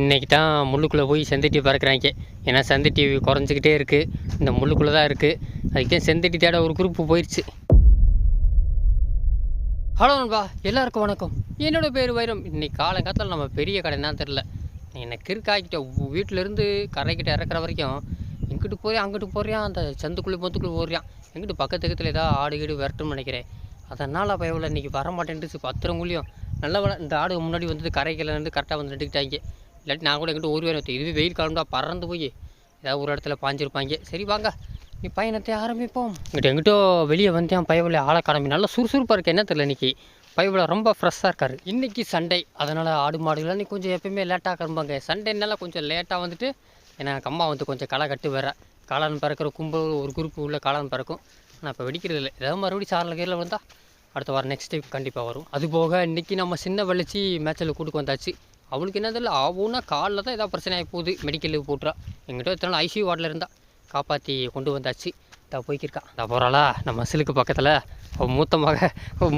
இன்றைக்கி தான் முள்ளுக்குள்ளே போய் செந்தட்டி பறக்கிறாங்க. ஏன்னா செந்தட்டி குறைஞ்சிக்கிட்டே இருக்குது இந்த முள்ளுக்குள்ளே தான் இருக்குது அதுக்கே செந்தட்டி தேட ஒரு குரூப்பு போயிடுச்சு ஹலோ நண்பா எல்லாருக்கும் வணக்கம். என்னோட பேர் வைரம். இன்றைக்கி காலங்காலத்தில் நம்ம பெரிய கடை என்ன தெரில என்னை கிறுக்காக்கிட்ட வீட்டிலேருந்து கரைக்கிட்ட இறக்குற வரைக்கும் இங்கிட்டு போறியா அங்கிட்டு போறியா அந்த சந்துக்குள்ளே மொத்துக்குள்ளே போறியான் எங்கிட்டு பக்கத்து பக்கத்தில் ஏதாவது ஆடு கீடு விரட்டும்னு நினைக்கிறேன். அதனால் அப்போ எவ்வளோ இன்றைக்கி வர மாட்டேன்ட்டு பத்திரங்குள்ளியும் நல்ல வேளை இந்த ஆடு முன்னாடி வந்து கரைக்கில் இருந்து கரெக்டாக வந்து நின்றுக்கிட்டாங்க இல்லாட்டி நான் கூட எங்கிட்ட ஒரு வேணும் இதுவே வெயில் காலம்டா பறந்து போய். ஏதாவது ஒரு இடத்துல பாஞ்சிருப்பாங்க. சரி வாங்க. நீ பயணத்தை ஆரம்பிப்போம். இங்கிட்ட எங்கிட்டோ வெளியே வந்தேன். பயவில் ஆளை காணமி. நல்லா சுறுசுறுப்பாக இருக்கு. என்ன தெரியல இன்றைக்கி பயவில் ரொம்ப ஃப்ரெஷ்ஷாக இருக்காரு. இன்றைக்கி சண்டே அதனால் ஆடு மாடுகள்லாம் இன்னைக்கு கொஞ்சம் எப்பயுமே லேட்டாக கிளம்பாங்க சண்டேனால கொஞ்சம் லேட்டாக வந்துட்டு ஏன்னா அம்மா வந்து கொஞ்சம் களை கட்டு வேற. காளான் பறக்கிற கும்பல் ஒரு குரூப் உள்ள காளான் பறக்கும். ஆனால் இப்போ வெடிக்கிறது இல்லை. ஏதாவது மறுபடியும் சாரில் கீரில் வந்தால் அடுத்த வாரம் நெக்ஸ்ட் டைம் கண்டிப்பாக வரும். அது போக இன்றைக்கி நம்ம சின்ன வெள்ளச்சி மேட்சில் கூட்டுக்கு வந்தாச்சு. அவளுக்கு என்ன தெரியல ஆகும்னா காலில் தான் ஏதாவது பிரச்சனை ஆகி போகுது. மெடிக்கல் போட்டுறா. எங்கிட்ட எத்தனை நாள் ஐசியூ வார்டில் இருந்தா. காப்பாற்றி கொண்டு வந்தாச்சு. இதா போய்க்கிருக்கா. இதா போகிறாளா நம்ம சிலுக்கு பக்கத்தில். அவள் மூத்த மக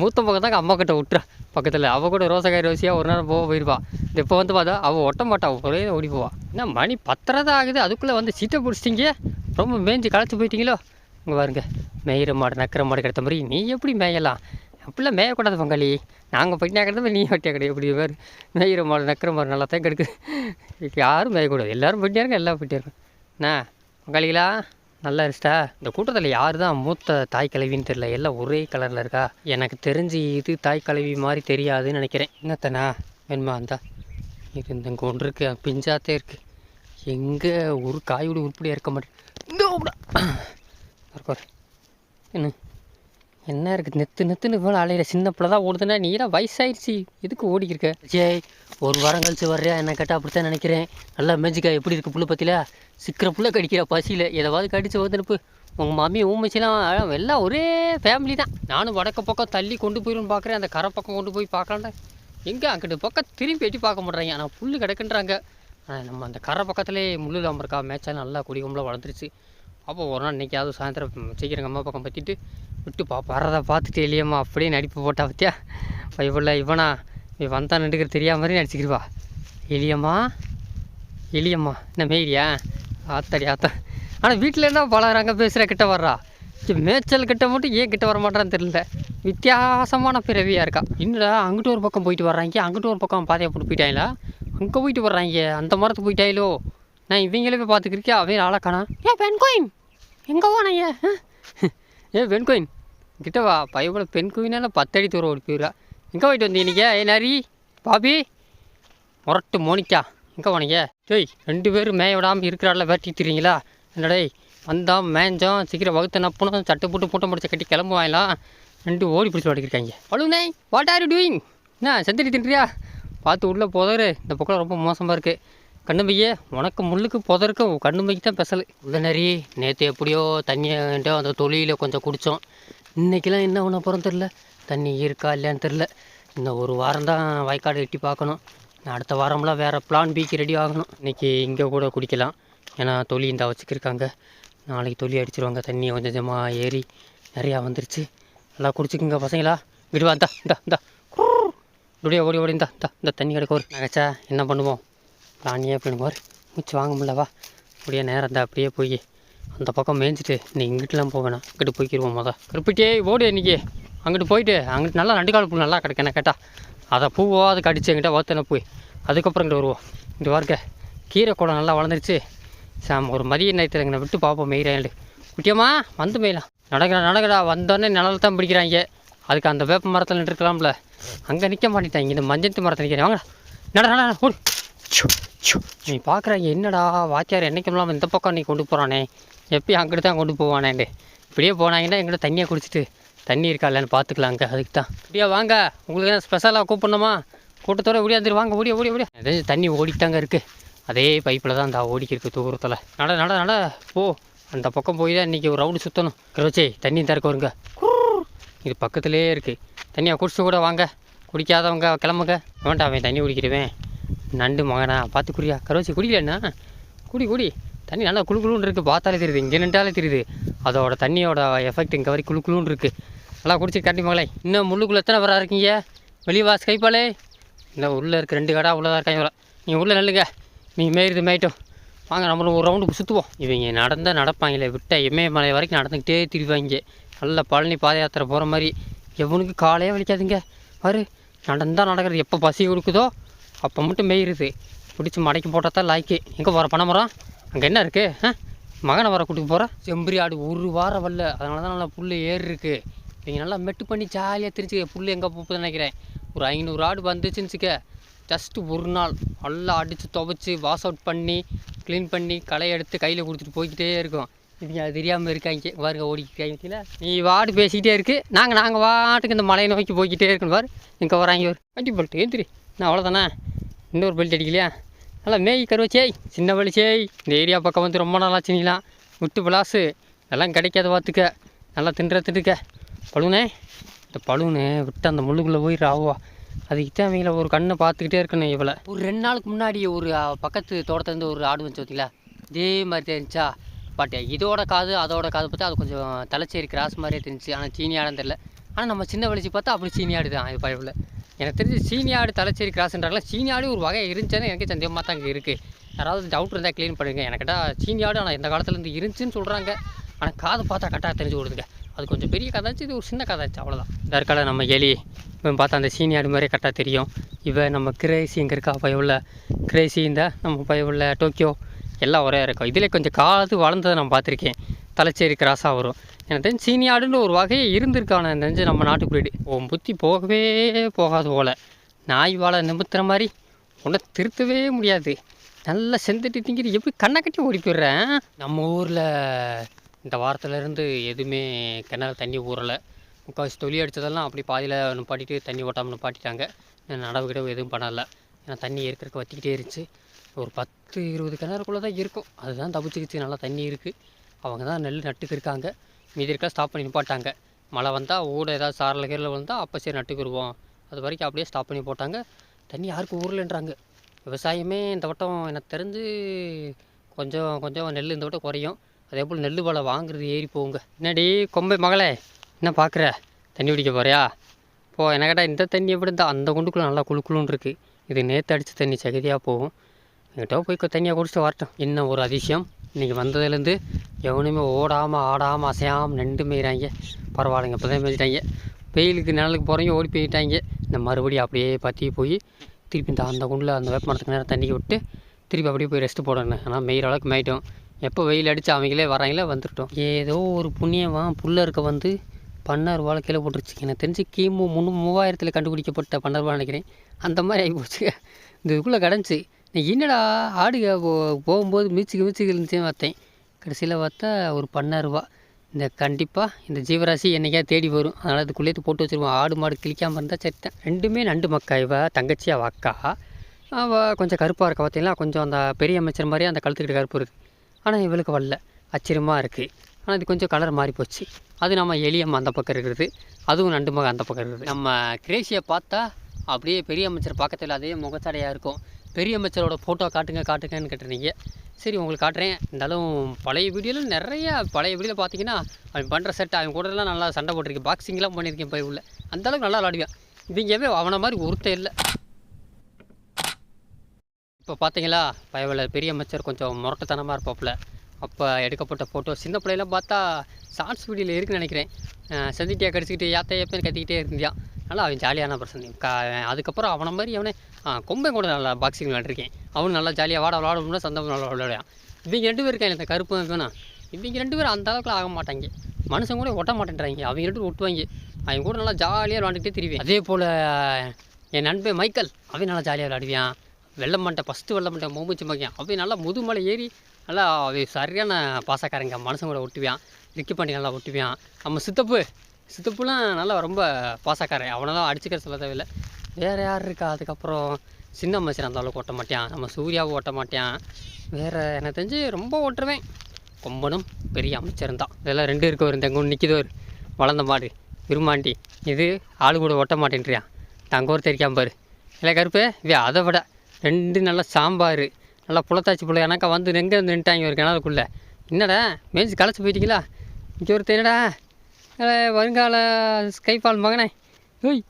மூத்த மக தான் அம்மா கிட்ட விட்டுறா. பக்கத்தில். அவள் கூட ரோசக்காய் ரோசியாக ஒரு நேரம் போக போயிருப்பா. இப்போ வந்து பார்த்தா அவள் ஒட்ட மாட்டா. ஒரே ஓடி போவா. என்ன மணி பத்தரை தான் ஆகுது. அதுக்குள்ளே வந்து சீட்டை பிடிச்சிட்டிங்க. ரொம்ப மேய்ஞ்சு களைச்சி போயிட்டீங்களோ? இங்கே பாருங்க. மேயிற மாடு நக்கிற மாடு கிடைத்த மாதிரி நீ எப்படி மேயலாம்? அப்படிலாம் மேயக்கூடாது பங்காளி. நாங்கள் பட்டினா கிடந்தோம் நீ வட்டியா கிடையாது இப்படி பேர் மேயிற மாடு நக்கிற மாதிரி நல்லா தான் கிடக்கு யாரும் மேயக்கூடாது எல்லோரும் பட்டியாக இருக்க எல்லாம் பட்டியாக இருக்கும் என்ன பங்காளிகளா நல்லா இருச்சிட்டா இந்த கூட்டத்தில் யார் தான் மூத்த தாய் கலவின்னு தெரில எல்லாம் ஒரே கலரில் இருக்கா? எனக்கு தெரிஞ்சு இது தாய் கலவி மாதிரி தெரியாதுன்னு நினைக்கிறேன். என்னத்தனா வேணுமா அந்த இருந்த இங்கே ஒன்று இருக்கு பிஞ்சாத்தே இருக்குது எங்கே ஒரு காயோட உருப்படியாக இருக்க மாட்டேன். இந்த என்ன? என்ன இருக்குது நெத்து நெத்துன்னு இவ்வளோ அலையில சின்ன பிள்ளை தான் ஓடுதுன்னா நீ தான் வயசாயிடுச்சு? எதுக்கு ஓடிக்கிருக்க? ஜெய் ஒரு வாரம் கழிச்சு வர்றியா? என்ன கேட்டால் அப்படித்தான் நினைக்கிறேன். நல்லா மேஜிக்கா எப்படி இருக்குது புள்ள பற்றில சிக்கிற புள்ள கடிக்கிற பசியில். எதாவது கடிச்சு வந்துருப்பு உங்கள் மாமி ஊமைச்சிலாம் எல்லாம் ஒரே ஃபேமிலி தான். நானும் வடக்கு பக்கம் தள்ளி கொண்டு போயிடும்னு பார்க்குறேன் அந்த கரை பக்கம் கொண்டு போய் பார்க்கலான்டா எங்கே அங்கிட்டு பக்கம் திரும்பி எட்டி பார்க்க மாட்றாங்க ஆனால் புல் கிடக்குன்றாங்க. ஆனால் நம்ம அந்த கரை பக்கத்துலேயே முள்ளு தாம்பருக்கா மேய்ச்சா நல்லா கொடி வளர்ந்துருச்சு. அப்போ ஒரு நாள் இன்றைக்காவது சாயந்தரம் சீக்கிரம் அம்மா பக்கம் பற்றிட்டு விட்டு பா வர்றதை பார்த்துட்டு இல்லையம்மா அப்படியே நடிப்பு போட்டா பற்றியா பயப்புள்ள இவனா இவன் வந்தா நின்றுக்கிற தெரியாத மாதிரி நடிச்சுக்கிருவா. எளியம்மா எளியம்மா என்ன மேய்டியா ஆத்தாடி ஆத்தா. ஆனால் வீட்டில் என்ன பழகிறாங்க பேசுகிற கிட்ட வர்றா? மேய்ச்சல் கிட்ட மட்டும் ஏன் கிட்ட வர மாட்டான்னு தெரியல. வித்தியாசமான பிறவியாக இருக்கா. இன்னடா அங்கிட்டு ஒரு பக்கம் போயிட்டு வர்றாங்க அங்கிட்டு ஒரு பக்கம் பாதையை போட்டு போயிட்டாங்களா அங்கே போயிட்டு வர்றாங்க அந்த மரத்துக்கு போயிட்டாயிலோ? நான் இவங்களே போய் பார்த்துக்கிருக்கேன் அவன் ஆளை காணா. ஏ பெண் கோயின்! எங்கே போனாங்க ஏ பெண் கோயின். கிட்ட வா. பையபோல பெண் கோயினால பத்தடி தூரம் ஓடி போயிடா எங்கே போயிட்டு வந்தீங்க நீங்கள் ஏ நரி பாபி முரட்டு மோனிக்கா எங்கே போனீங்க? டேய் ரெண்டு பேரும் மேய விடாமல் இருக்கிறாள் வேட்டி திரிங்களா என்னடே வந்தோம் மேஞ்சோம் சீக்கிரம் வகுத்து நப்பணும் சட்டை போட்டு பூட்டை முடிச்ச கட்டி கிளம்புவாங்களாம். ரெண்டு ஓடி பிடிச்சி ஓடிக்கிருக்காங்க. அழுனே வாட் ஆர் யூ டூயிங் என்ன செந்தடி தின்றியா? பார்த்து உள்ளே போதாரு. இந்த பக்கம் ரொம்ப மோசமாக இருக்குது கண்ணு உனக்கு முள்ளுக்கு புதருக்கு கண்ணுமைக்கு தான் பெசல். உள்ள நேற்று எப்படியோ தண்ணியோ அந்த தொழிலில் கொஞ்சம் குடித்தோம் இன்றைக்கெலாம் என்ன பண்ண போகிறோம் தெரில தண்ணி இருக்கா இல்லையான்னு தெரில இன்னும் ஒரு வாரம் தான் வயக்காடு எட்டி பார்க்கணும். நான் அடுத்த வாரம்லாம் வேறு பிளான் பிக்கு ரெடி ஆகணும். இன்றைக்கி இங்கே கூட குடிக்கலாம். ஏன்னா தொழி இந்த வச்சுக்கிருக்காங்க நாளைக்கு தொழி அடிச்சிருவாங்க. தண்ணி கொஞ்சம் கொஞ்சமாக ஏறி நிறையா வந்துருச்சு. நல்லா குடிச்சிக்குங்க பசங்களா. விடுவா இந்தா இந்தா இந்தா. இப்படியே ஓடி ஓடி இந்தா இந்தா இந்த தண்ணி கிடைக்க நகைச்சா என்ன பண்ணுவோம்? பிளானியே பண்ணுவார் மூச்சு வாங்க முடியலவா அப்படியே நேரம் இருந்தா அப்படியே போய். அந்த பக்கம் மேய்ஞ்சிட்டு நீ இங்கிட்டலாம் போக வேணாம். இங்கிட்டு போய்க்கிருவோம் மொதல் கிருப்பிட்டே ஓடு இன்றைக்கி அங்கிட்டு போயிட்டு அங்கிட்டு நல்லா நண்டுக்கால் பூ நல்லா கிடைக்கும் என்ன கேட்டால் அதை பூவோ அது கடிச்சு என்கிட்ட ஓத்தனை போய். அதுக்கப்புறம் இங்கிட்டு வருவோம். இங்கே வாருங்க. கீரை கூடம் நல்லா வளர்ந்துருச்சு. சாம் ஒரு மதிய நேரத்தில் எங்களை விட்டு பார்ப்போம் மெய்கிறேன் குட்டியம்மா வந்து மெயிலாம். நடக்கடா நடக்கடா. வந்தோடனே நிழல் தான் பிடிக்கிறாங்க. அதுக்கு அந்த வேப்ப மரத்தில் நின்றுருக்கலாம்ல அங்கே நிற்க மாட்டேன் இந்த மஞ்சத்து மரத்தில் நிற்கிறேன் வாங்கடா. நட நட ஓடு. நீ பார்க்குறாங்க என்னடா வாத்தியார் என்னைக்கெல்லாம் இந்த பக்கம் நீ கொண்டு போகிறானே எப்பயும் அங்கிட்டு தான் கொண்டு போவானேண்டு இப்படியே போனாங்கன்னா எங்கிட்ட தண்ணியை குடிச்சிட்டு தண்ணி இருக்கா இல்லைன்னு பார்த்துக்கலாம் அங்கே அதுக்கு தான் இப்படியா வாங்க உங்களுக்கு என்ன ஸ்பெஷலாக கூப்பிடணுமா? கூட்டத்தோடு ஓடியாந்துரு வாங்க ஓடியா ஓடியா ஓடியா அதே தண்ணி ஓடிட்டாங்க இருக்குது அதே பைப்பில் தான் அந்த ஓடிக்கிருக்கு இருக்குது தூரத்தில். நட நட நட போ. அந்த பக்கம் போய் தான் இன்றைக்கி ஒரு ரவுண்டு சுற்றணும் கிரோச்சே தண்ணி திறக்க வருங்க இது பக்கத்துலேயே இருக்குது தண்ணியை குடிச்சு கூட வாங்க. குடிக்காதவங்க கிளம்புங்க. வேண்டாம் அவன் தண்ணி குடிக்கிடுவேன். நண்டு மகனா பார்த்து குடியா கருவாச்சி குடிக்கலண்ணா குடி குடி. தண்ணி நல்லா குழு குழுன்னு இருக்குது பார்த்தாலே தெரியுது. இங்கே நின்றாலே தெரியுது. அதோட தண்ணியோட எஃபெக்ட் இங்கே வரைக்கும் குழு குழுன்னு இருக்குது நல்லா குடிச்சு கட்டி மகளே. இன்னும் முள்ளுக்குள்ளே எத்தனை வர இருக்கீங்க? வெளியே வா ஸ்கைப்பாலே இல்லை உள்ளே இருக்க ரெண்டு கடை உள்ளே தான் இருக்காங்க இவ்வளோ நீங்கள் உள்ளே நல்லுங்க. நீங்கள் மேயிறது மேயிட்டோம். வாங்க நம்மளும் ஒரு ரவுண்டு சுற்றுவோம் இவங்க நடந்தால் நடப்பாங்களே விட்ட இமயமலை வரைக்கும் நடந்துக்கிட்டே திரிவாங்க. நல்ல பழனி பாத யாத்திரை போகிற மாதிரி. எவனுக்கு காலையே வலிக்காதுங்க. பாரு நடந்தால் நடக்கிறது. எப்போ பசி கொடுக்குதோ அப்போ மட்டும் மேயிருது. பிடிச்சி மடக்கி போட்டால் தான் லாய்க்கு. எங்கே போகிற பணமரம் அங்கே என்ன இருக்குது ஆ? மகனை வர கூட்டிட்டு போகிற செம்பரி ஆடு ஒரு வாரம் வரல. அதனால தான் நல்லா புல் ஏறு இருக்கு நீங்கள் நல்லா மெட்டு பண்ணி ஜாலியாக திரிச்சு புல் எங்கே போகுதுன்னு நினைக்கிறேன். ஒரு ஐநூறு ஆடு வந்துச்சுன்னு வச்சுக்க. ஜஸ்ட்டு ஒரு நாள். நல்லா அடித்து துவைச்சி வாஷ் அவுட் பண்ணி க்ளீன் பண்ணி களை எடுத்து கையில் கொடுத்துட்டு போய்கிட்டே இருக்கும். இவங்க அது தெரியாமல் இருக்காங்க. பாருங்க ஓடிக்கிட்டாங்க நீ வாடு பேசிக்கிட்டே இருக்கு. நாங்கள் நாங்கள் வாட்டுக்கு இந்த மலையை நோக்கி போய்கிட்டே இருக்கணும். பாரு. இங்கே வராங்க ஒரு வண்டி பெல்ட் ஏந்திரி. நான் அவ்வளோதானே இன்னொரு பெல்ட் அடிக்கலையா? நல்லா மேய் கருவச்சேய் சின்ன வலிச்சேய் இந்த ஏரியா பக்கம் வந்து ரொம்ப நாளாக சின்னிலாம் முட்டு பிளாஸு எல்லாம் கிடைக்காத பார்த்துக்க நல்லா தின்ற திண்டுக்க பழுனே. இந்த பழுனு விட்டு அந்த முள்ளுக்குள்ளே போய் ராவா அதுக்கு தான் அவங்கள ஒரு கண்ணை பார்த்துக்கிட்டே இருக்கணும் இவளை. ஒரு ரெண்டு நாளுக்கு முன்னாடி ஒரு பக்கத்து தோட்டத்துலேருந்து ஒரு ஆடு வந்து பார்த்தீங்களா இதே மாதிரி தெரிஞ்சா பட் இதோட காது அதோட காது பார்த்தா அது கொஞ்சம் தலைச்சேரி கிராஸ் மாதிரியே தெரிஞ்சு ஆனால் சீனி ஆடம் தெரியல. ஆனால் நம்ம சின்ன வலிச்சு பார்த்தா அப்படி சீனி ஆடு தான் இது பயவில் எனக்கு தெரிஞ்சு சீனியாடு தலைச்சேரி கிராஸ்ன்றாங்களா சீனியாடு ஒரு வகை இருந்துச்சுன்னு எனக்கு சந்தேகமாக தான் இங்கே இருக்குது யாராவது டவுட் இருந்தால் க்ளீன் பண்ணுங்க. எனக்கிட்ட சீனியாடு ஆனால் இந்த காலத்துலேருந்து இருந்துச்சுன்னு சொல்கிறாங்க ஆனால் காது பார்த்தா கரெக்டாக தெரிஞ்சு விடுதுங்க. அது கொஞ்சம் பெரிய கதாச்சு இது ஒரு சின்ன கதாச்சு அவ்வளோதான் தற்கால நம்ம எலி இவன் பார்த்தா அந்த சீனியாடு மாதிரி கரெக்டாக தெரியும். இவன் நம்ம கிரேசி இங்கே இருக்கா பயவுள்ள. கிரேசி இந்த நம்ம பயவுள்ள டோக்கியோ எல்லாம் ஒரே இருக்கும் இதில் கொஞ்சம் காது வளர்ந்ததை நான் பார்த்துருக்கேன். தலைச்சேரி கிராஸாக வரும். எனக்கு தெரிஞ்சு சீனி ஆடுன்னு ஒரு வகையே இருந்திருக்கான தெரிஞ்சு நம்ம நாட்டு பிரீடு உன் புத்தி போகவே போகாது போல். நாய் வாழை நிமித்துற மாதிரி உன்னை திருத்தவே முடியாது. நல்லா செந்துட்டு திங்கிட்டு எப்படி கண்ணை கட்டி ஓடி போயிடுறேன் நம்ம ஊரில் இந்த வாரத்துலேருந்து எதுவுமே கிணறு தண்ணி ஊறலை. முக்கால்வாசி தொழில் அடித்ததெல்லாம் அப்படி பாதியில் நிப்பாட்டிட்டு தண்ணி ஓட்டாமல் நிப்பாட்டிட்டாங்க. நடவு கிடவு எதுவும் பண்ணலை. ஏன்னா தண்ணி ஏற்கனவே வற்றிக்கிட்டே இருந்துச்சு. ஒரு பத்து இருபது கிணறுக்குள்ளே தான் இருக்கும். அதுதான் தப்பிச்சுக்கிச்சு நல்லா தண்ணி இருக்குது அவங்க தான் நெல் நட்டுக்கிருக்காங்க. மீதி இருக்க ஸ்டாப் பண்ணி நிப்பாட்டாங்க. மழை வந்தால் ஊட ஏதாவது சாரில் கீரில் வந்தால் அப்போ சரி நட்டுக்குருவோம். அது வரைக்கும் அப்படியே ஸ்டாப் பண்ணி போட்டாங்க. தண்ணி யாருக்கும் ஊரலன்றாங்க விவசாயமே இந்த வட்டம் எனக்கு தெரிஞ்சு கொஞ்சம் கொஞ்சம் நெல் இந்த வட்டம் குறையும். அதே போல் நெல் வலை வாங்குறது ஏறி போகுங்க. என்னடி கொம்பை மகளே என்ன பார்க்குற தண்ணி பிடிக்க போறியா? போ என்ன கேட்டால் இந்த தண்ணி எப்படி இருந்தால் அந்த குண்டுக்குள்ளே நல்லா குளு இருக்குது இது நேற்று அடித்த தண்ணி சகதியாக போகும். எங்கிட்ட போய் தண்ணியாக குடிச்சிட்டு வரட்டும். இன்னும் ஒரு அதிசயம். இன்றைக்கி வந்ததுலேருந்து எவனுமே ஓடாமல் ஆடாமல் அசையாமல் நின்று மேய்கிறாங்க பரவாயில்லைங்க இப்போ தான் மேய்ச்சிட்டாங்க வெயிலுக்கு நிழலுக்கு போகிறவங்க ஓடி போயிட்டாங்க. இந்த மறுபடியும் அப்படியே பற்றி போய் திருப்பி இந்த அந்த குண்டில் அந்த வேப்பமரத்துக்கு நேரம் தண்ணிக்கு விட்டு திருப்பி அப்படியே போய் ரெஸ்ட் போடணும் ஆனால் மெயிற அளவுக்கு மேய்ட்டோம் எப்போ வெயில் அடித்து அவங்களே வராங்களே வந்துட்டோம். ஏதோ ஒரு புண்ணியவன் புல்ல இருக்க வந்து பன்னார் வாழை கீழே போட்டுருச்சு எனக்கு தெரிஞ்சு கிமு முன்னூ மூவாயிரத்தில் கண்டுபிடிக்கப்பட்ட பன்னார் நினைக்கிறேன். அந்த மாதிரி ஆகி போச்சு இந்த இதுக்குள்ளே கிடந்துச்சு. என்னடா ஆடுக போ- போகும்போது மிதிச்சுக்கு மிதிச்சுக்கு இருந்துச்சுன்னு பார்த்தேன் கடைசியில் பார்த்தா ஒரு பன்னாயிரரூபா இந்த கண்டிப்பாக இந்த ஜீவராசி என்னைக்கா தேடி வரும். அதனால் அதுக்குள்ளே போட்டு வச்சுருவோம். ஆடு மாடு கிழிக்காமல் இருந்தால் சரிதான் ரெண்டுமே நண்டு மக்கா இவ. தங்கச்சியாக அவ அக்கா அவள் கொஞ்சம் கருப்பாக இருக்கா பார்த்தீங்களா? கொஞ்சம் அந்த பெரிய அமைச்சர் மாதிரியே அந்த கழுத்துக்கிட்ட கருப்பு இருக்குது ஆனால் இவளுக்கு வரல. ஆச்சரியமாக இருக்குது ஆனால் இது கொஞ்சம் கலர் மாறி போச்சு. அது நம்ம எளியம்மா அந்த பக்கம் இருக்கிறது. அதுவும் நண்டு மகன் அந்த பக்கம் இருக்குது நம்ம கிரேசியை பார்த்தா அப்படியே பெரிய அமைச்சர் பக்கத்தில் அதே முகச்சடையாக இருக்கும். பெரிய அமைச்சரோட ஃபோட்டோ காட்டுங்க காட்டுங்கன்னு கேட்டிருந்தீங்க. சரி உங்களுக்கு காட்டுறேன். இருந்தாலும் பழைய வீடியோவில் நிறைய பழைய வீடியோவில் பார்த்தீங்கன்னா அவன் பண்ணுற செட் அவன் கூடலாம் நல்லா சண்டை போட்டிருக்கேன் பாக்ஸிங்லாம் பண்ணியிருக்கேன் போய் உள்ள. அந்த அளவுக்கு நல்லா விளாடுவேன் இவங்கவே அவனை மாதிரி ஒருத்தன் இல்லை. இப்போ பார்த்தீங்களா பயவில் பெரிய அமைச்சர் கொஞ்சம் முரட்டத்தனமாக இருப்பாப்புல. அப்போ எடுக்கப்பட்ட ஃபோட்டோ சின்ன பிள்ளைலாம் பார்த்தா ஷார்ட்ஸ் வீடியோவில் இருக்குன்னு நினைக்கிறேன். செஞ்சுட்டியா கடிச்சிக்கிட்டு யாத்த ஏப்பேன்னு கத்திக்கிட்டே இருந்தியா நல்லா அவன் ஜாலியான பர்சன் கா அதுக்கப்புறம் அவனை மாதிரி அவனே கொம்பை கூட நல்லா பாக்ஸிங் விளையாண்டுருக்கேன் அவனும் நல்லா ஜாலியாக வாட விளாடணும்னா சந்தோஷம் நல்லா விளையாடுவான். இவங்க ரெண்டு பேரும் இருக்காங்க இந்த கருப்பு வேணாம் இவங்க ரெண்டு பேரும் அந்த அளவுக்கு ஆக மாட்டாங்க. மனுஷன் கூட ஒட்ட மாட்டேன்றாங்க. அவங்க ரெண்டு ஒட்டுவாங்க. அவங்க கூட நல்லா ஜாலியாக விளாண்டுக்கிட்டே திரிவேன். அதே போல் என் நண்பன் மைக்கேல் அவன் நல்லா ஜாலியாக விளாடுவான் வெள்ளை மண்டை ஃபஸ்ட்டு வெள்ளை மண்டை மூமிச்சு அவன் நல்லா முதுமலை ஏறி நல்லா அவன் சரியான பாசக்காரங்க மனுஷன் கூட ஒட்டுவான். ரிக்கி பண்ணி நல்லா ஒட்டுவான். நம்ம சித்தப்பு சித்தப்புலாம் நல்லா ரொம்ப பாசக்காரன். அவனெல்லாம் அடிச்சுக்கிற சொல்ல தேவையில்லை. வேறு யார் இருக்கா? அதுக்கப்புறம் சின்ன மனுஷன் அந்த அளவுக்கு ஓட்ட மாட்டான். நம்ம சூர்யாவும் ஓட்ட மாட்டான். வேறு எனக்கு தெரிஞ்சு ரொம்ப ஓட்டுருவேன் கொம்பனும் பெரிய அமைச்சரும் தான். இதெல்லாம் ரெண்டு இருக்க ஒரு இந்த ஒன்று நிற்கிது ஒரு வளர்ந்த மாடு. விரும்மாண்டி இது ஆளு கூட ஓட்ட மாட்டேன்றியா? அங்கே ஒரு தெரிக்காம பாரு. இல்லை கருப்பு வே அதை விட ரெண்டு நல்லா சாம்பார் நல்லா புலத்தாச்சி புள்ள. எனக்கா வந்து எங்கே வந்து நின்ட்டாங்க ஒரு கிணறுக்குள்ளே என்னடா மேய்ச்சி களைச்சி போயிட்டீங்களா? இங்கே ஒரு என்னடா? வருங்கால ஸ்கைஃபால் மகனே. ஓய்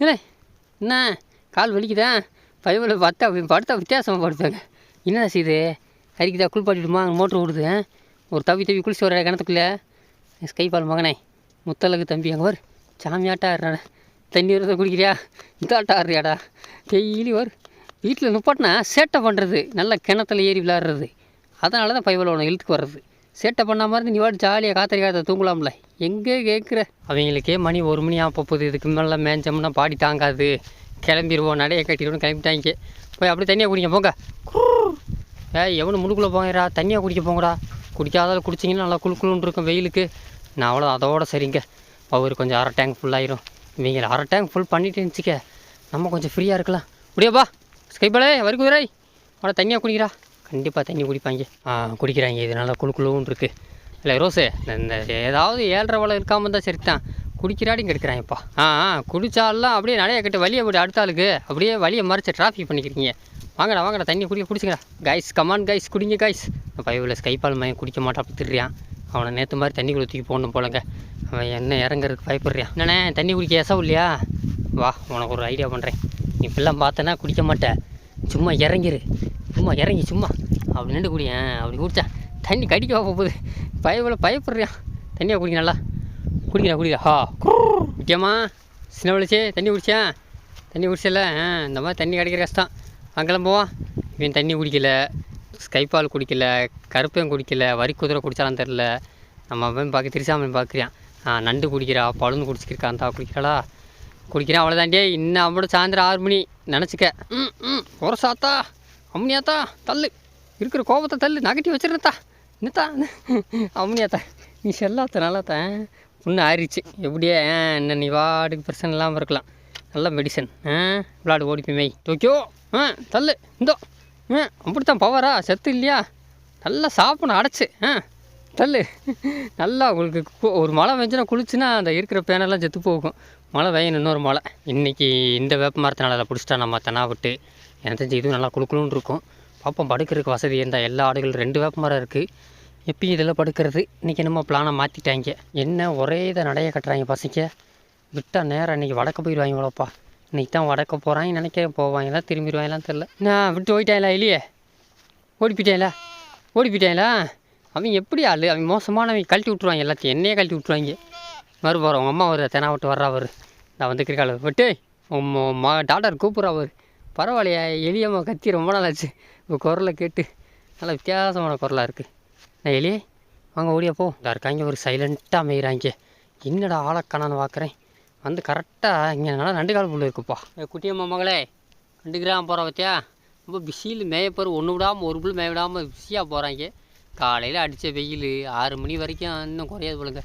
இல்லை என்ன? கால் வலிக்குதா? பயவில் பார்த்தா படுத்தா வித்தியாசமாக படுத்தாங்க என்னடா செய்யுது அரிக்குதா குளிப்பாட்டிடுமா மோட்ரு ஓடுது ஒரு தவி தவி குளிச்சு வர கிணத்துக்குள்ளே. ஸ்கைபால் மகனே. முத்தலகு தம்பி அங்கே வரு சாமியாட்டா ஆடுறாடா தண்ணி வரத குடிக்கிறியா? இதாட்டா இருறியாடா டெய்லி வரு. வீட்டில் நுப்பாட்டினா சேட்டை பண்ணுறது நல்லா கிணத்துல ஏறி விளாடுறது அதனால தான் பைபிள் உனக்கு இழுத்துக்கு வர்றது. சேட்டை பண்ணாமல் இருந்து நீ வாட்டு ஜாலியாக காத்தறிக்காத தூங்கலாம்ல. எங்கே கேட்குற? அவங்களுக்கே மணி ஒரு மணி ஆக போகுது. இதுக்கு மேலே மேஞ்சோம்னா பாடி தாங்காது. கிளம்பிடுவோம் நடைய கட்டிடுவோம் கிளம்பிட்டாங்க. போய் அப்படியே தண்ணியாக குடிங்க போங்க. ஏ எவனு முழுக்குள்ளே போங்கடா. தண்ணியாக குடிக்க போங்கடா. குடிக்காத குடிச்சிங்கன்னா நல்லா குளு குளுன்னு இருக்கும் வெயிலுக்கு. நான் அவ்வளோ அதோட சரிங்க. அவர் கொஞ்சம் அரை டேங்க் ஃபுல்லாயிரும் இவங்க அரை டேங்க் ஃபுல் பண்ணிட்டு இருந்துச்சிக்க. நம்ம கொஞ்சம் ஃப்ரீயாக இருக்கலாம். முடியாப்பா ஸ்கைபாலே வரிக்குதிரை அவ்வளோ தண்ணியாக குடிக்கிறா. கண்டிப்பாக தண்ணி குடிப்பாங்க. ஆ குடிக்கிறாங்க. இதனால் நல்லா குளு குளுன்னு இருக்குது இல்லை ரோஸு இந்த ஏதாவது ஏழரை வளம் இருக்காமல் இருந்தால் சரி தான். குடிக்கிறாடிங்க எடுக்கிறாங்கப்பா ஆ ஆ அப்படியே நிறைய கிட்ட வழியை போட்டு அடுத்த ஆளுக்கு அப்படியே வழியை மறைச்சி டிராஃபிக் பண்ணிக்கிறீங்க வாங்கடா வாங்கடா தண்ணி குடிக்க குடிச்சுங்கடா கைஸ் கமான் கைஸ் குடிங்க கைஸ் பைபிள் ஸ்கைப்பால் மையம் குடிக்க மாட்டான் திருறியான் அவனை நேற்று மாதிரி தண்ணி தூக்கி போடணும் போலங்க. அவன் என்ன இறங்குறதுக்கு பயப்படுறியான் என்னண்ணே தண்ணி குடிக்க எசவு இல்லையா? வா உனக்கு ஒரு ஐடியா பண்ணுறேன் நீ இப்படிலாம் பார்த்தனா குடிக்க மாட்டேன் சும்மா இறங்கிரு. சும்மா இறங்கி சும்மா. அப்படி நின்று குடியேன் அப்படி குடிச்சா தண்ணி கடிக்க போகுது. பயவில் பயப்படுறியான் தண்ணியாக குடிக்க நல்லா. குடிக்கிறா குடிக்கிறா ஹா. முக்கியமா சின்ன வலிச்சே தண்ணி குடிச்சேன் தண்ணி குடிச்சல ஆ இந்த மாதிரி தண்ணி கிடைக்கிற கஷ்டம். அங்கெல்லாம் போவான் இவன் தண்ணி குடிக்கல ஸ்கைபால் குடிக்கல கருப்பையும் குடிக்கல வரி குதிரை குடித்தாலும் தெரில நம்ம அவன் பார்க்க திரிசாமன் பார்க்குறான் ஆ நண்டு குடிக்கிறா பழுந்து குடிச்சிருக்கான் தான் குடிக்கிறாளா? குடிக்கிறான் அவ்வளோதாண்டே இன்னும் அவனோட சாயந்தரம் ஆறு மணி. நினச்சிக்க. ம் ம். ஒரு சாத்தா. அம்னியாத்தா தள்ளு. இருக்கிற கோபத்தை தள்ளு. நகட்டி வச்சிருந்தா என்னத்தா? அம்னியாத்தா நீ செல்லாத்த நல்லாத்தான் புண்ணு ஆறிச்சு எப்படியே ஆ, நீ வாடுக்கு பிரச்சனை இல்லாமல் இருக்கலாம். நல்ல மெடிசன் ஆ விளாடு ஓடி மெய் டோக்கியோ ஆ தள்ளு. இந்தோ. ஆ அப்படித்தான் பவரா? செத்து இல்லையா? நல்லா சாப்பிடணும் அடைச்சு. ஆ தள்ளு. நல்லா உங்களுக்கு ஒரு மழை பெஞ்சுனா குளிச்சுன்னா அந்த இருக்கிற பேனெல்லாம் செத்து போகும். மழை பெய்யணும் இன்னொரு மழை. இன்றைக்கி இந்த வேப்ப மரத்தினால அதை பிடிச்சிட்டா நம்ம தெனா விட்டு எனக்கு தெரிஞ்சு இதுவும் நல்லா குளுக்குளுன்னு இருக்கும். பார்ப்போம் படுக்கிறதுக்கு வசதி இருந்தால் எல்லா ஆடுகள் ரெண்டு வேப்பமரம் இருக்குது எப்பயும் இதில் படுக்கிறது. இன்றைக்கி என்னமோ பிளானை மாற்றிட்டாங்க என்ன ஒரே இதை நடைய கட்டுறாங்க பசங்க. விட்டால் நேரம் இன்றைக்கி வடக்க போயிடுவாங்க இவ்வளோப்பா. இன்றைக்கி தான் வடக்க போகிறாங்க நினைக்க போவாங்களா திரும்பிடுவாங்களாம் தெரில நான் விட்டு போயிட்டாங்களா இல்லையே? ஓடி போயிட்டாங்களா ஓடி போயிட்டாங்களா அவங்க எப்படி ஆள்? அவங்க மோசமானவங்க கழட்டி விட்ருவாங்க எல்லாத்தையும். என்னையே கழட்டி விட்ருவாங்க வரு உங்கள் அம்மா ஒரு தெனா விட்டு வர்றா அவர் நான் வந்து கிரிக்கால விட்டு உங்கள் மா டாக்டர் கூப்பிட்றா அவர் பரவாயில்லையா எலியம்மா கத்தி ரொம்ப நாள் ஆச்சு இப்போ குரலை கேட்டு நல்லா வித்தியாசமான குரலாக இருக்குது நான் எலியே வாங்க ஓடியா போ. இந்த இருக்காங்க ஒரு சைலண்ட்டாக மேய்கிறாங்க என்னடா ஆளக்கணான்னு பார்க்குறேன் வந்து கரெக்டாக இங்கே நல்லா ரெண்டு கால் புல் இருக்குப்பா. குட்டியம்மா மகளே. ரெண்டு கிராம் போகிற பத்தியா? ரொம்ப பிஸியில் மேய ஒன்று விடாமல் ஒரு புல் மேய விடாமல் பிஸியாக போகிறாங்க காலையில் அடித்த வெயில் ஆறு மணி வரைக்கும் இன்னும் குறையாது போலுங்க.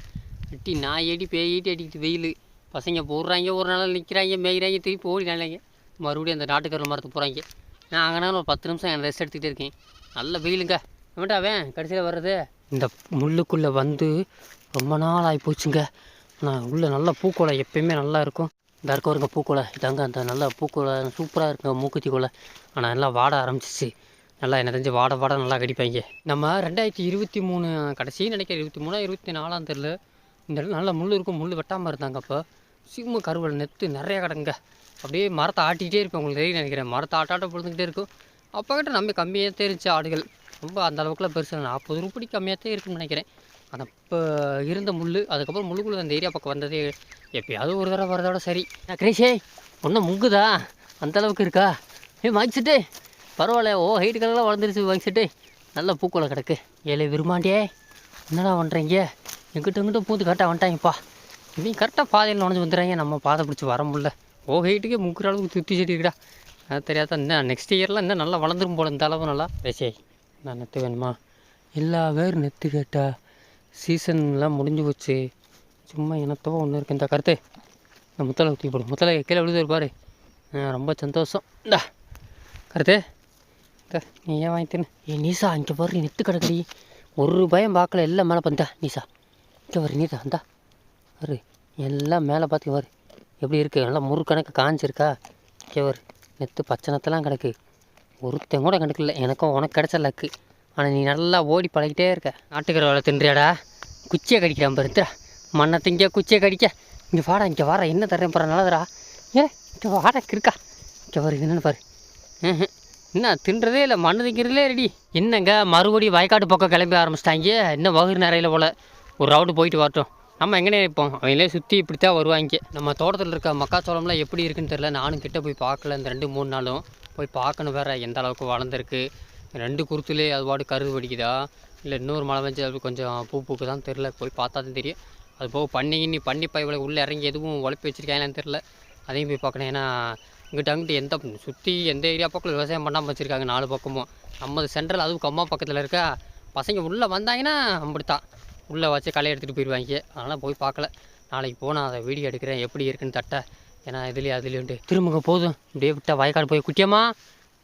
அட்டி நான் ஏடி பேயிட்டு அடிக்கிட்டு வெயில். பசங்க போடுறாங்க ஒரு நாள் நிற்கிறாங்க மேய்கிறாங்க திருப்பி ஓடினாங்க மறுபடியும் அந்த நாட்டுக்கருள் மரத்துக்கு போகிறாங்க நான் அங்கனாலும் ஒரு பத்து நிமிஷம் ரெஸ்ட் எடுத்துக்கிட்டே இருக்கேன். நல்ல வெயிலுங்க. வேண்டா அவன்? கடைசியில் வர்றது? இந்த முள்ளுக்குள்ளே வந்து ரொம்ப நாள் ஆகி போச்சுங்க. நான் உள்ளே நல்ல பூக்கோலை எப்பயுமே நல்லா இருக்கும். இந்த இருக்க வருங்க பூக்கோலை இதாங்க அந்த நல்ல பூக்கோலை சூப்பராக இருக்குங்க மூக்குத்தி கோலை ஆனால் நல்லா வாட ஆரம்பிச்சிச்சு. நல்லா என்ன தெரிஞ்சு வாட வாட நல்லா கடிப்பாங்க. நம்ம ரெண்டாயிரத்தி இருபத்தி மூணு கடைசி நினைக்கிறேன். இருபத்தி மூணா இருபத்தி நாலாம் தெரியல. இந்த இடத்துல நல்லா முள் இருக்கும். முள் வெட்டாமல் இருந்தாங்க அப்போ. சிம்மு கருவல் நெத்து நிறைய கிடங்க அப்படியே மரத்தை ஆட்டிக்கிட்டே இருப்பேன் உங்களுக்கு தெரியும் நினைக்கிறேன். மரத்தை ஆட்டாட்ட பொழுதுகிட்டே இருக்கும். அப்போ கிட்ட நம்ம கம்மியாக தான் இருந்துச்சு ஆடுகள். ரொம்ப அந்த அளவுக்குலாம் பெருசு இல்லை. நாற்பது ரூபாய்க்கு கம்மியாக தான் இருக்குன்னு நினைக்கிறேன். அந்த இப்போ இருந்த முள் அதுக்கப்புறம் முள்ளுக்குள்ள அந்த ஏரியா பக்கம் வந்ததே எப்பயாவது ஒரு தடவை வரதோட சரி. நான் கிரேஷே ஒன்றும் முங்குதா? அந்த அளவுக்கு இருக்கா? ஏ வாங்கிச்சிட்டே. பரவாயில்ல ஓ ஹைட்டுக்கெல்லாம் வளர்ந்துருச்சு வாங்கிச்சிட்டு. நல்ல பூக்கோளை கிடக்கு. ஏழை விரும்பாண்டியே. என்னடா பண்ணுறீங்க எங்கிட்ட எங்கிட்ட பூந்து கரெக்டாக வந்துட்டாங்கப்பா. இவங்க கரெக்டாக பாதையில் நுழைஞ்சு வந்துடுறாங்க. நம்ம பாதை பிடிச்சி வர முடியல. ஓ ஹைட்டுக்கே முக்கிற அளவுக்கு சுற்றி செடி இருக்குடா அது தெரியாத என்ன நெக்ஸ்ட் இயர்லாம் இன்னும் நல்லா வளர்ந்துரும் போல இந்த அளவு நல்லா. பேசே நான் நெத்து வேணுமா? எல்லா வேறு நெத்து கேட்டா சீசன்லாம் முடிஞ்சு போச்சு. சும்மா இனத்தவோ ஒன்று இருக்கு. இந்த கருத்து. இந்த முத்தலை ஊற்றி போடும் முத்தலை கீழே விழுது பாரு. ரொம்ப சந்தோஷம். இந்தா கருத்து. இந்த, நீ ஏன் வாங்கி ஏ நீசா இங்கே பாரு நெத்து கிடக்குடி. ஒரு பயம் பார்க்கல எல்லாம் மேலே பண்ணிட்டா நீசா இங்கே வரு நீதா இந்தா. வரு எல்லாம் மேலே பார்த்து வரு எப்படி இருக்குது நல்லா முறுக்கணக்கு காஞ்சிருக்கா? கேவர் நெத்து பச்சனத்தெல்லாம் கிடக்கு. ஒருத்தன் கூட கணக்கில்ல எனக்கும் உனக்கு கிடைச்ச லக்கு ஆனால் நீ நல்லா ஓடி பழகிட்டே இருக்க. நாட்டுக்கிற வேலை தின்றியாடா? குச்சியை கடிக்கிறான் பருத்துடா மண்ணை திங்க குச்சியை கடிக்க. இங்கே வாடா இங்கே வாடா. என்ன தர்றேன் போகிற நல்லதுடா. ஏ இங்கே வாடா இருக்கா. இங்கே பாரு இது என்னன்னு பாரு. என்ன தின்றதே இல்லை மண்ணு திங்கிறதே ரெடி என்னங்க மறுபடியும் வயக்காட்டு பக்கம் கிளம்பி ஆரம்பிச்சிட்டாங்க. இன்னும் வகுறு நிறையில போல். ஒரு ரவுண்டு போயிட்டு வரட்டும். நம்ம எங்கே இருப்போம் அவங்களே சுற்றி இப்படி தான் வருவாங்க. நம்ம தோட்டத்தில் இருக்க மக்காச்சோளம்லாம் எப்படி இருக்குன்னு தெரில நானும் கிட்டே போய் பார்க்கல. இந்த ரெண்டு மூணு நாளும் போய் பார்க்கணும் வேறு. எந்த அளவுக்கு வளர்ந்துருக்கு? ரெண்டு குருத்துலேயே அது பாட்டு கருது படிக்குதா? இல்லை இன்னொரு மழை பெஞ்சு அது கொஞ்சம் பூ பூக்கு தான் தெரில போய் பார்த்தா தான் தெரியும். அது போக பண்ணி நீ பண்ணி பைவில் உள்ளே இறங்கி எதுவும் உழைப்பி வச்சுருக்காங்களான்னு தெரில அதையும் போய் பார்க்கணும். ஏன்னா இங்கிட்ட அங்கிட்டு எந்த சுற்றி எந்த ஏரியா பக்கம் விவசாயம் பண்ணாமல் வச்சுருக்காங்க நாலு பக்கமும். நம்ம சென்ட்ரல் அதுவும் கம்மா பக்கத்தில் இருக்கா? பசங்க உள்ளே வந்தாங்கன்னா அப்படித்தான். உள்ளே வச்சு களை எடுத்துகிட்டு போயிடுவாங்க. அதனால் போய் பார்க்கல. நாளைக்கு போனால் அதை வீடியோ எடுக்கிறேன் எப்படி இருக்குன்னு தட்ட. ஏன்னா இதுலேயே அதுலேயுண்டு திரும்புங்க போதும். இப்படியே விட்டால் வயக்காடு போய் குட்டியம்மா.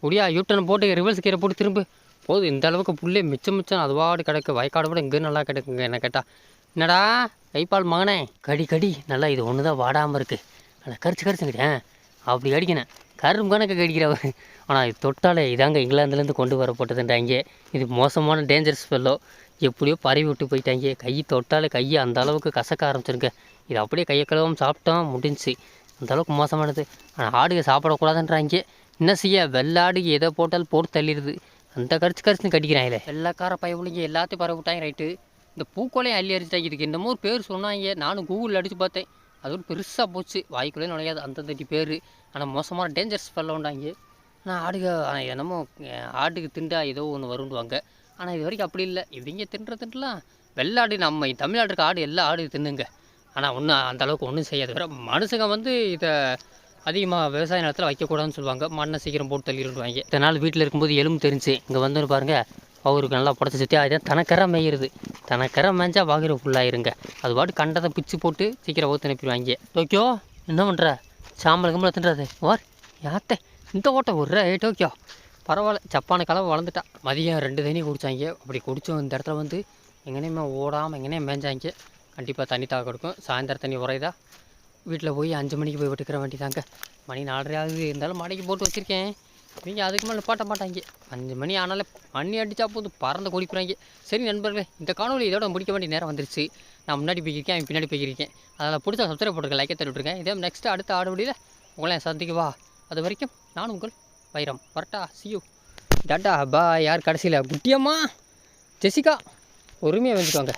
முடியா யூட்டன் போட்டு ரிவர்ஸ் கீரை போட்டு திரும்ப. போதும் இந்த அளவுக்கு புல்லே மிச்சம் மிச்சம் அதுவாடு கிடக்கு. வயக்காடு கூட இங்கே நல்லா கிடக்குங்க என்ன கேட்டால் என்னடா கைப்பால் மகனே. கடி கடி. நல்லா இது ஒன்று தான் வாடாமல் இருக்குது நல்லா கரிச்சு கரிச்சுக்கிட்டேன். அப்படி அடிக்கினேன். கரும்பு கணக்கு கடிக்கிறவர் ஆனால் இது தொட்டாலே இதாங்க இங்கிலாந்துலேருந்து கொண்டு வரப்பட்டதுன்றாங்க. இது மோசமான டேஞ்சரஸ் ஃபெல்லோ எப்படியோ பரவி விட்டு போயிட்டாங்க. கை தொட்டாலே கையை அந்த அளவுக்கு கசக்க ஆரம்பிச்சிருங்க. இது அப்படியே கையை கழுவாமல் சாப்பிட்டோம் முடிஞ்சிச்சு. அந்தளவுக்கு மோசமானது. ஆனால் ஆடுக சாப்பிடக்கூடாதுன்றாங்க. என்ன செய்ய? வெள்ளாடு எதை போட்டாலும் போட்டு தள்ளிடுது. அந்த கரிச்சு கரிச்சுன்னு கடிக்கிறாங்களே. வெள்ளைக்கார பயவுலிங்க எல்லாத்தையும் பரவி விட்டாங்க ரைட்டு. இந்த பூக்கோலையும் அள்ளி அடிச்சிட்டாங்க இதுக்கு என்னமோ ஒரு பேர் சொன்னாங்க. நானும் கூகுளில் அடித்து பார்த்தேன். அது ஒரு பெருசாக போச்சு. வாய்க்குள்ளே நுழையாது. அந்த தட்டி பேர். ஆனால் மோசமான டேஞ்சர்ஸ் ஃபெல்லோண்டாங்க ஆனால் ஆடுக என்னமோ ஆட்டுக்கு திண்டா ஏதோ ஒன்று வருண்டுவாங்க ஆனால் இது வரைக்கும் அப்படி இல்லை. இவங்க தின்ற திண்டலாம் வெள்ளாடு நம்ம தமிழ்நாடு இருக்க ஆடு எல்லா ஆடு தின்னுங்க. ஆனால் ஒன்றும் அந்த அளவுக்கு ஒன்றும் செய்யாது. வேற மனுஷங்க வந்து இதை அதிகமாக விவசாய நிலத்தில் வைக்கக்கூடாதுன்னு சொல்லுவாங்க. மண்ணை சீக்கிரம் போட்டு தள்ளிடுவாங்க. இதனால் வீட்டில் இருக்கும்போது எலும்பு தெரிஞ்சு இங்கே வந்து பாருங்க அவருக்கு நல்லா புடச்சி சுற்றி அதுதான் தனக்கரை மேயிறது. தனக்கரை மேய்ஞ்சா வாகிற ஃபுல்லாயிருங்க அது பாட்டு கண்டதை பிச்சு போட்டு சீக்கிரம் ஊற்றி அனுப்பிடுவாங்க. டோக்கியோ என்ன பண்ணுற சாம்பல் கம்பளை தின்றது ஓர் யாத்தே இந்த ஓட்டம் விட்ற ஏ டோக்கியோ. பரவாயில்ல ஜப்பானு கலவை வளர்ந்துட்டா. மதியம் ரெண்டு தண்ணி குடித்தாங்க அப்படி குடித்தோம் இந்த இடத்துல வந்து எங்கேனையுமே ஓடாமல் எங்கேனையும் மேஞ்சாங்க. கண்டிப்பாக தண்ணி தாக கொடுக்கும். சாயந்தரம் தண்ணி உரையுதா வீட்டில் போய் அஞ்சு மணிக்கு போய் விட்டுக்கிற வேண்டியதாங்க. மணி நாலரை ஆகுது இருந்தாலும் மடைக்கு போட்டு வச்சுருக்கேன். நீங்கள் அதுக்கு மேலே பாட்ட மாட்டாங்க. அஞ்சு மணி ஆனாலே மணி அடித்தா போதும். பறந்து குடிக்கிறாங்க. சரி நண்பர்களே இந்த காணொலி இதோட முடிக்க வேண்டிய நேரம் வந்துருச்சு. நான் முன்னாடி போயிருக்கேன் அவன் பின்னாடி போயிருக்கேன். அதில் பிடிச்ச சப்ஸ்கிரைப் போட்டுருக்கேன் லைக்கை தட்டி விட்ருக்கேன் இதே நெக்ஸ்ட்டு அடுத்த ஆடுபடியில் உங்களை சந்திக்கவா. அது வரைக்கும் நான் உங்கள் வைரம். வரட்டா சியூ டாட்டா பா யார் கடைசியில்? குட்டியம்மா? ஜெசிகா. பொறுமையாக வந்துக்கோங்க